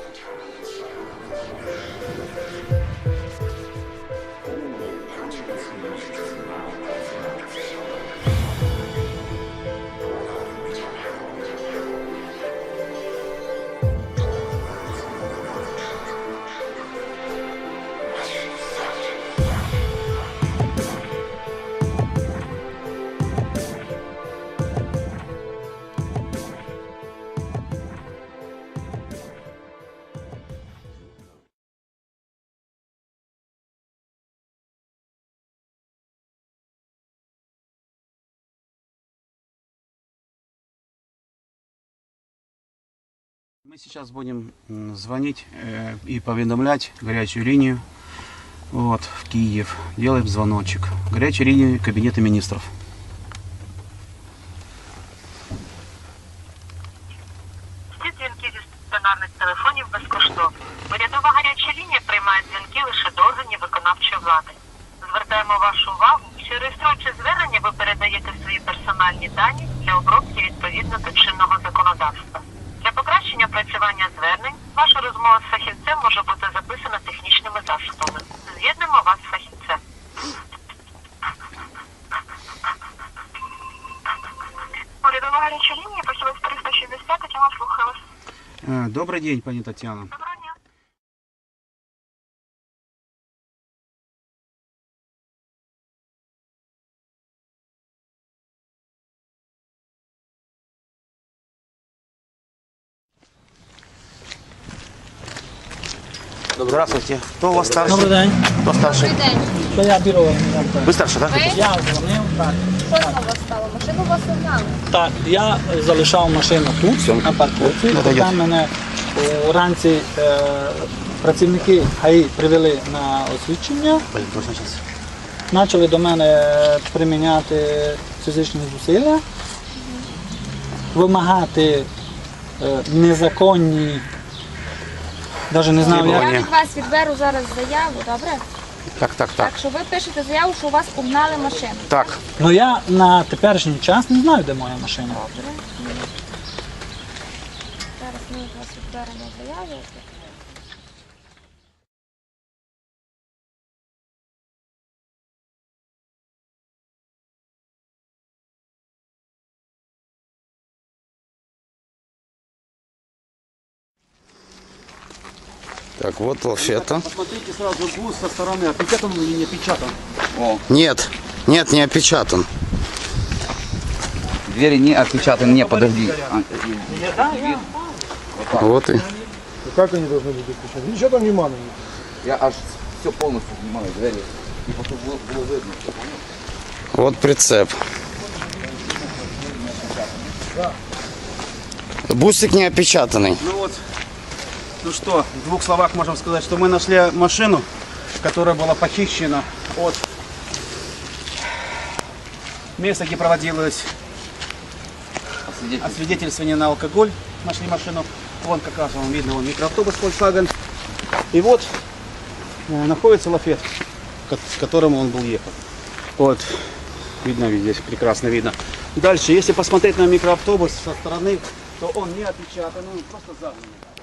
Thank you. Мы сейчас будем м, звонить э, и поведомлять горячую линию вот, в Киев. Делаем звоночек. Горячая линия Кабинета министров. Всі дзвінки зі стаціонарних телефонів безкоштовні. Урядова гаряча лінія приймає дзвінки лише до органів виконавчої влади. Звертаємо вашу увагу, що реєструючи звернення, ви передаєте свої персональні дані для обробки відповідно до чинного законодавства. Для покращення працювання звернень ваша розмова з фахівцем може бути записана технічними засобами. З'єднемо вас з фахівцем. Урядова гаряча лінія, фахівець 360, тема слухаю вас. Э, Добрый день, пані Татьяна. Здравствуйте. Кто у вас старший? Добрий день. Кто старший? То я бюро. Вы старший, да? Я дзвонив, так. Що там у вас стало? Машину у вас угнали. Так, я залишав машину тут, на парковці. Ну. Там мене е, вранці е, працівники ГАІ привели на освідчення, почали до мене приміняти фізичні зусилля, вимагати е, незаконні, навіть не знаю, як. Я від вас відберу зараз заяву, добре? Так, так, так. Так що ви пишете заяву, що у вас угнали машину. Так. Ну я на теперішній час не знаю, де моя машина. Добре. Зараз ми від вас відберемо заяву. Так, вот лафета. Посмотрите сразу гус со стороны, опечатан или не опечатан. Нет, нет, не опечатан. Двери не отпечатаны, не, подожди. Вот и. Как они должны быть отпечатаны? Ничего там не мано. Я аж все полностью снимаю двери. И потом было, было видно. Вот прицеп. Бусик не опечатанный. Ну вот, ну что, в двух словах можем сказать, что мы нашли машину, которая была похищена от места, где проводилось освидетельствование на алкоголь. Нашли машину. Вон как раз вон видно, вон микроавтобус Volkswagen. И вот э, находится лафет, с которым он был ехал. Вот, видно здесь, прекрасно видно. Дальше, если посмотреть на микроавтобус со стороны, то он не опечатан, он просто загнанный.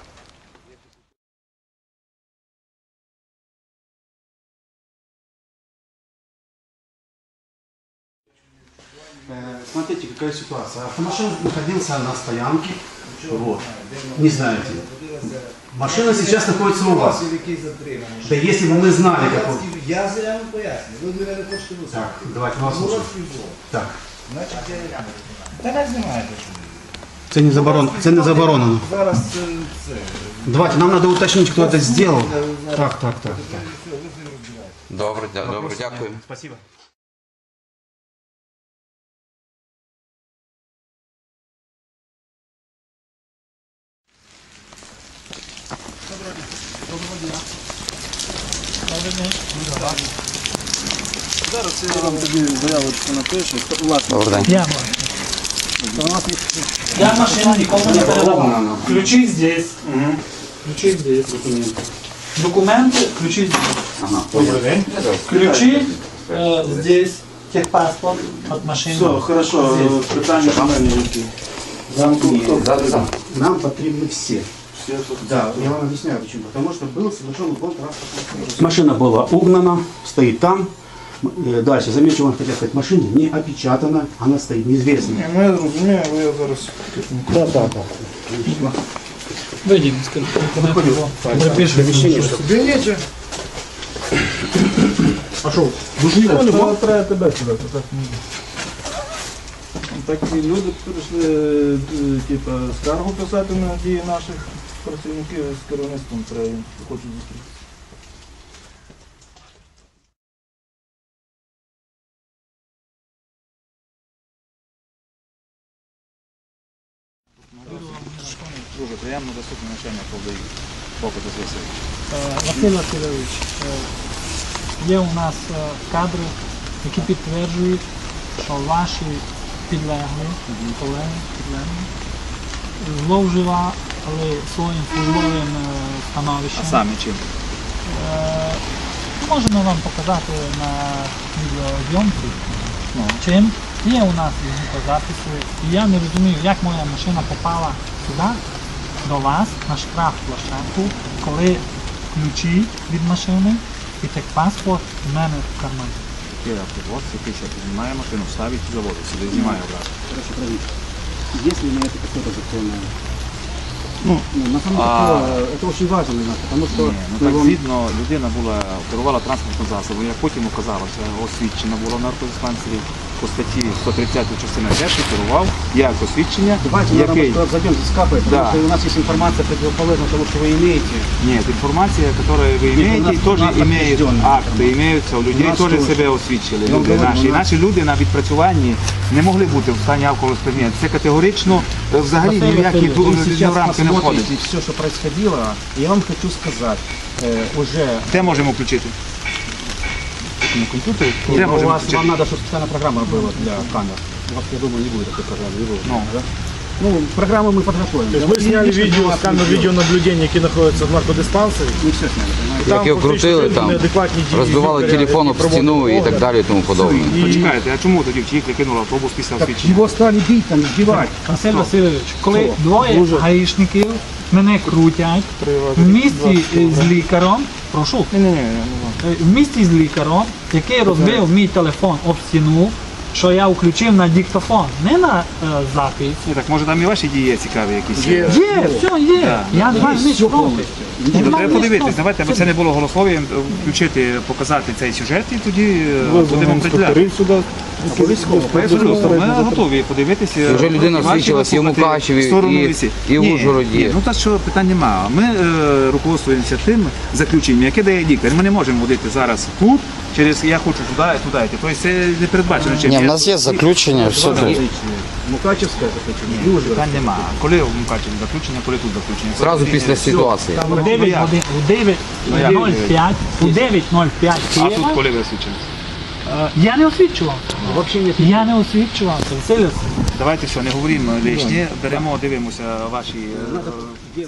Смотрите, какая ситуация. Автомашина находился на стоянке. Вот. Не знаете. Машина сейчас находится у вас. Да если бы мы знали, как вот... Я заяву поясню. Ви мене не хочете висунути. Так, давайте вас слушаем. Так. Значить, я... Та не знімаєте. Це не заборонено. Це не заборонено. Зараз це... Давайте, нам надо уточнить, кто это сделал. Так, так, так. так. Добре, добре, дякую. Спасибо. Зараз я вам тобі заявочку напишу. Власне, Добрый день. Я Я машину нікому не передавав. Ключи здесь. Ключи здесь. Документы, ключи здесь. Ключи э, здесь. Техпаспорт от машины. все, хорошо, питання до мене які. Нам, Да, да, да. нам потрібні всі. Да, я вам объясняю почему. Потому что был совершен угон транспортного средства. Машина была угнана, стоит там. Э, Дальше, замечу, вам хотел сказать, машина не опечатана, она стоит неизвестная. Ну я зрозумію, але я зараз. Да, да, да. Вийдіть, скажіть, припишіть. Помещение, что Беріть. А что, душника не Та треба тебе сюди, то так не буде. Такі люди прийшли, е, типу, скаргу писати на дії наших працівників з керівництвом треба їм хочуть зустрітися. Дуже приємно доступне навчання повдаю. Поки до зв'язку. Е, Василь Васильович, е, є у нас е, кадри, які підтверджують, що ваші підлеглі, колеги, підлеглі, зловживали своїм службовим становищем. А самі чим? Е, Можемо вам показати на відеозйомці. Чим є у нас звукозаписи. І я не розумію, як моя машина попала сюди, до вас, на штраф площадку, коли ключі від машини і техпаспорт в мене в кармані. Піднімає машину, ставить і заводить, сюди знімає обратно. Короче, проверить. Есть ли на это какое-то законное? Ну, на самом деле, А. это- это очень важно для нас, потому что Ні, ну мы так вам- згідно людина була, керувала транспортним засобом, як потім оказалося, освідчена була в наркодиспансері по статті 130 частина 5 керував як освідчення, Давайте, який... наверное, зайдем с капой, потому Да. что у нас есть информация противоположная тому, что вы имеете. Нет, информация, которую вы у имеете, нас- тоже у нас имеет подтвержденная акти, имеються, у людей нас теж тоже. себе освідчили. Я Люди говорю, наші. у нас- Наші люди на відпрацюванні не могли бути в стані алкоголю сп'яніння. Це категорично е, взагалі ні в які Василь ду- Вы сейчас рамки не входить. посмотрите все, что происходило, и я вам хочу сказать, э, уже Де можемо включити? На комп'ютері? Де у можемо вас, включити? вам надо, чтобы специальная программа была для камер. У вас, я думаю, не будет такой программы. Не будет. Ну. да? Ну, программу мы подготовим. Тобто ви зняли відео з камер відеонаблюдення, які знаходяться в наркодиспансері. Мы все сняли, понимаете? Там Як його крутили там, розбивали телефон об стіну і так далі і тому подобне. Почекайте, а чому тоді втікли, кинули автобус після Так освідчення? его стали бить, там, избивать. Василь Васильович, коли Хто? двоє Дуже. гаїшників мене крутять в місті з лікарем, прошу, Ні, ні, ні, Е, в місті з лікарем, який розбив мій телефон об стіну, що я включив на диктофон, не на е, запис. Ні, так може там і ваші дії є цікаві якісь? Є. Є, все є. Я не маю ніч проти. Ну, Я треба подивитись, давайте, аби це не було голослов'ям, включити, показати цей сюжет і тоді е, будемо приділяти. сюди. Абсолютно, ми готові подивитися. Вже людина ваші і в Мукачеві, і- і в Ужгороді. Ну так що питань немає. Ми е, руководствуємося тим заключенням, яке дає лікар. Ми не можемо водити зараз тут, через я хочу туди туди йти. Тобто це не передбачено чим. Ні, нас є заключення, все тут. Мукачевская заключение. Ні, питань немає. Коли в Мукачеві заключення, коли тут заключення? Зразу після ситуації. У 9 годин, у 9.05, у 9.05 А тут Києва, коли ви освічені? е, я не освічував. Вообще нет. Я не освічував. Василь Васильович. Давайте все, не говоримо лишнє, беремо, дивимося ваші. е, Где